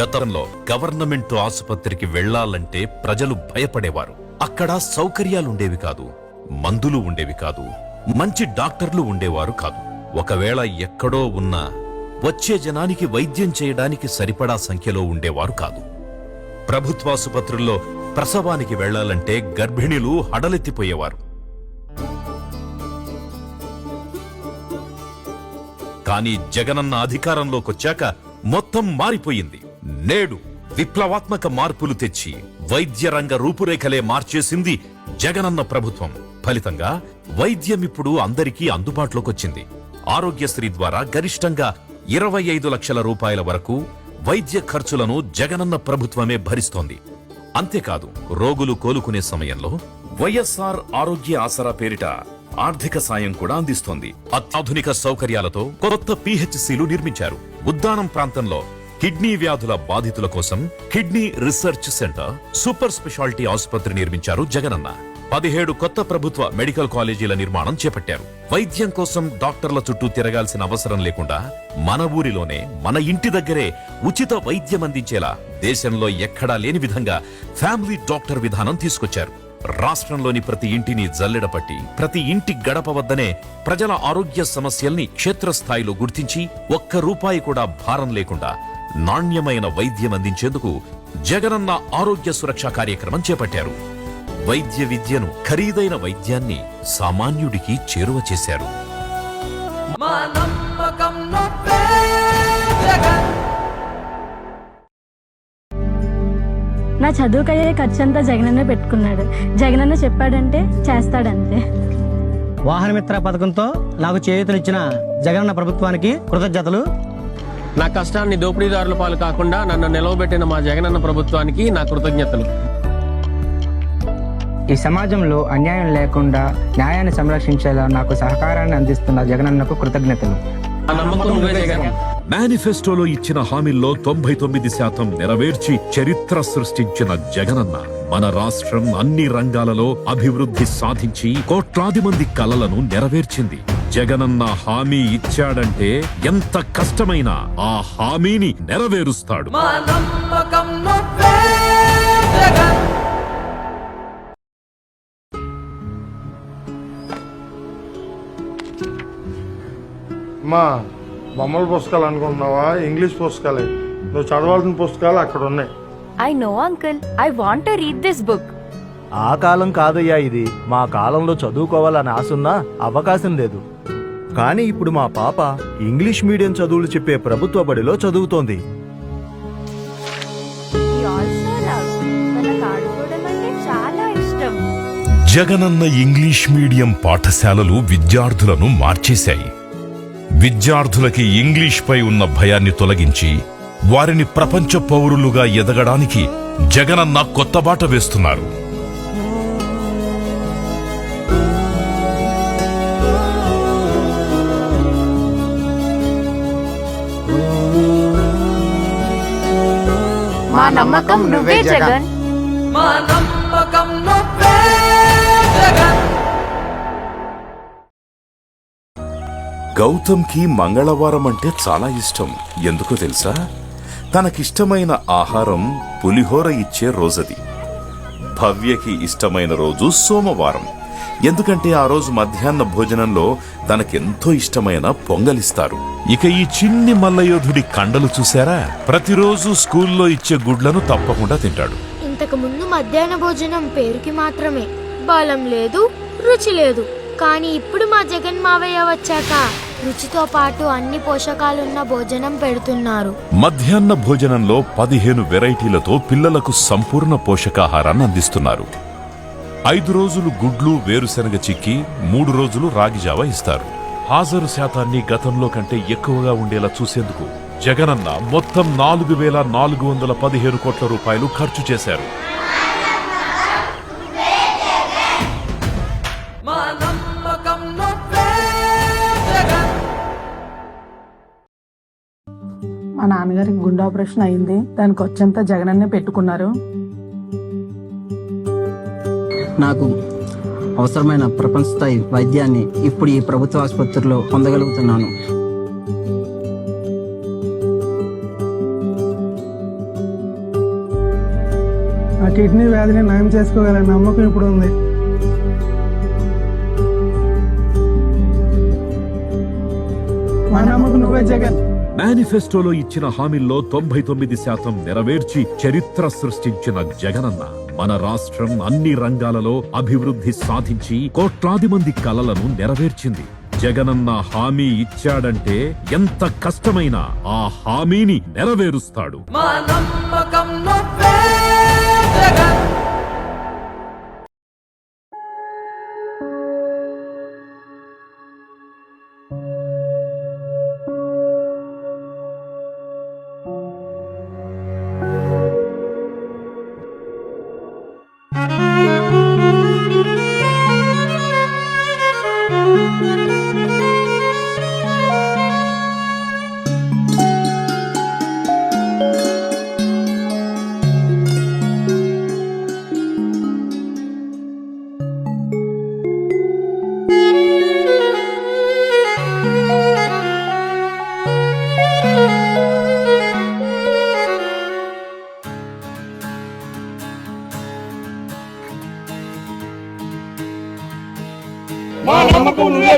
గతంలో గవర్నమెంట్ ఆసుపత్రికి వెళ్ళాలంటే ప్రజలు భయపడేవారు. అక్కడ సౌకర్యాలుండేవి కాదు. మందులు ఉండేవి కాదు. మంచి డాక్టర్లు ఉండేవారు కాదు. ఒకవేళ ఎక్కడో ఉన్నా వచ్చే జనానికి వైద్యం చేయడానికి సరిపడా సంఖ్యలో ఉండేవారు కాదు. ప్రభుత్వాసుపత్రుల్లో ప్రసవానికి వెళ్ళాలంటే గర్భిణీలు హడలెత్తిపోయేవారు. కానీ జగనన్న అధికారంలోకొచ్చాక మొత్తం మారిపోయింది. నేడు విప్లవాత్మక మార్పులు తెచ్చి వైద్య రంగ రూపురేఖలే మార్చేసింది జగనన్న ప్రభుత్వం. ఫలితంగా వైద్యం ఇప్పుడు అందరికీ అందుబాటులోకొచ్చింది. ఆరోగ్యశ్రీ ద్వారా గరిష్టంగా ఇరవై ఐదు లక్షల రూపాయల వరకు వైద్య ఖర్చులను జగనన్న ప్రభుత్వమే భరిస్తోంది. అంతేకాదు రోగులు కోలుకునే సమయంలో వైఎస్ఆర్ ఆరోగ్య ఆసరా పేరిట ఆర్థిక సాయం కూడా అందిస్తోంది. అత్యాధునిక సౌకర్యాలతో కొత్త పిహెచ్సిలు నిర్మించారు. ఉద్దానం ప్రాంతంలో కిడ్నీ వ్యాధుల బాధితుల కోసం kidney research centre super speciality ఆసుపత్రి నిర్మించారు జగనన్న. పదిహేడు కొత్త ప్రభుత్వ మెడికల్ కాలేజీల నిర్మాణం చేపట్టారు. వైద్యం కోసం డాక్టర్ల చుట్టూ తిరగాల్సిన అవసరం లేకుండా మన ఊరిలోనే మన ఇంటి దగ్గరే ఉచిత వైద్యం అందించేలా దేశంలో ఎక్కడా లేని విధంగా ఫ్యామిలీ డాక్టర్ విధానం తీసుకొచ్చారు. రాష్ట్రంలోని ప్రతి ఇంటిని జల్లెడపట్టి ప్రతి ఇంటి గడప వద్దనే ప్రజల ఆరోగ్య సమస్యల్ని క్షేత్రస్థాయిలో గుర్తించి ఒక్క రూపాయి కూడా భారం లేకుండా నాణ్యమైన వైద్యం అందించేందుకు జగనన్న ఆరోగ్య సురక్ష కార్యక్రమం చేపట్టారు. వైద్య విద్యను ఖరీదైన వైద్యాన్ని సామాన్యుడికి చేరువ చేశారు. నా చదువుకయ్యే ఖర్చంతా జగనన్న పెట్టుకున్నాడు. జగనన్న చెప్పాడంటే చేస్తాడంతే. వాహనమిత్ర పథకంతో నాకు చేయూతనిచ్చిన జగనన్న ప్రభుత్వానికి కృతజ్ఞతలు. నా కష్టాన్ని దోపిడీదారుల పాలు కాకుండా నన్ను నిలవబెట్టిన మా జగనన్న ప్రభుత్వానికి నా కృతజ్ఞతలు. ఈ సమాజంలో అన్యాయం లేకుండా న్యాయాన్ని సంరక్షించేలా నాకు సహకారాన్ని అందిస్తున్న జగనన్నకు కృతజ్ఞతలు. మేనిఫెస్టోలో ఇచ్చిన హామీల్లో తొంభై తొమ్మిది శాతం నెరవేర్చి చరిత్ర సృష్టించిన జగనన్న మన రాష్ట్రం అన్ని రంగాలలో అభివృద్ధి సాధించి కోట్లాది మంది కలలను నెరవేర్చింది. జగనన్న హామీ ఇచ్చాడంటే ఎంత కష్టమైనా ఆ హామీని నెరవేరుస్తాడు. మా నమ్మకం నువ్వే జగన్. మా బొమ్మల పుస్తకాలు అనుకుంటున్నావా? ఇంగ్లీష్ పుస్తకాలే. నువ్వు చదవాల్సిన పుస్తకాలు అక్కడ ఉన్నాయి. I know, uncle. I want to read this book. ఆ కాలం కాదయ్యా ఇది. మా కాలంలో చదువుకోవాలని ఆసున్నా అవకాశం లేదు. కానీ ఇప్పుడు మా పాప ఇంగ్లీష్ మీడియం చదువులు చెప్పే ప్రభుత్వ బడిలో చదువుతోంది. జగనన్న ఇంగ్లీష్ మీడియం పాఠశాలలు విద్యార్థులను మార్చేశాయి. విద్యార్థులకి ఇంగ్లీష్పై ఉన్న భయాన్ని తొలగించి వారిని ప్రపంచ పౌరులుగా ఎదగడానికి జగనన్న కొత్త బాట వేస్తున్నారు. నమ్మకం నువ్వే జగన్. మా నమ్మకం నువ్వే జగన్. గౌతమ్కి మంగళవారం అంటే చాలా ఇష్టం. ఎందుకో తెలుసా? తనకిష్టమైన ఆహారం పులిహోర ఇచ్చే రోజది. భవ్యకి ఇష్టమైన రోజు సోమవారం. ఎందుకంటే ఆ రోజు మధ్యాహ్న భోజనంలో తనకెంతో ఇష్టమైన పొంగలిస్తారు. ఇక ఈ చిన్ని మల్లయోధుడి కండలు చూశారా? ప్రతిరోజు స్కూల్లో ఇచ్చే గుడ్లను తప్పకుండా తింటాడు. ఇంతకు ముందు మధ్యాహ్న భోజనం పేరుకి మాత్రమే. బలం లేదు రుచి లేదు. కానీ ఇప్పుడు మా జగన్ మావయ్య వచ్చాక రుచితో పాటు అన్ని పోషకాలున్న భోజనం పెడుతున్నారు. మధ్యాహ్న భోజనంలో పదిహేను వెరైటీలతో పిల్లలకు సంపూర్ణ పోషకాహారాన్ని అందిస్తున్నారు. ఐదు రోజులు గుడ్లు వేరుశనగ చిక్కి మూడు రోజులు రాగిజావ ఇస్తారు. హాజరు శాతాన్ని గతంలో కంటే ఎక్కువగా ఉండేలా చూసేందుకు జగనన్న మొత్తం నాలుగు వేల నాలుగు వందల పదిహేను కోట్ల రూపాయలు ఖర్చు చేశారు. మా నాన్నగారికి గుండె ఆపరేషన్ అయింది. దానికి వచ్చేంత జగనన్నే పెట్టుకున్నారు. నాకు అవసరమైన ప్రపంచ స్థాయి వైద్యాన్ని ఇప్పుడు ఈ ప్రభుత్వ ఆసుపత్రిలో పొందగలుగుతున్నాను. ఆ కిడ్నీ వ్యాధిని నయం చేసుకోగల నమ్మకం ఇప్పుడు ఉంది. మా నమ్మకం నువ్వే జగన్. మేనిఫెస్టోలో ఇచ్చిన హామీల్లో తొంభై తొమ్మిది శాతం నెరవేర్చి చరిత్ర సృష్టించిన జగనన్న మన రాష్ట్రం అన్ని రంగాలలో అభివృద్ధి సాధించి కోట్లాది మంది కలలను నెరవేర్చింది. జగనన్న హామీ ఇచ్చాడంటే ఎంత కష్టమైనా ఆ హామీని నెరవేరుస్తాడు. మా నమ్మకం మా నమ్మకం నువ్వే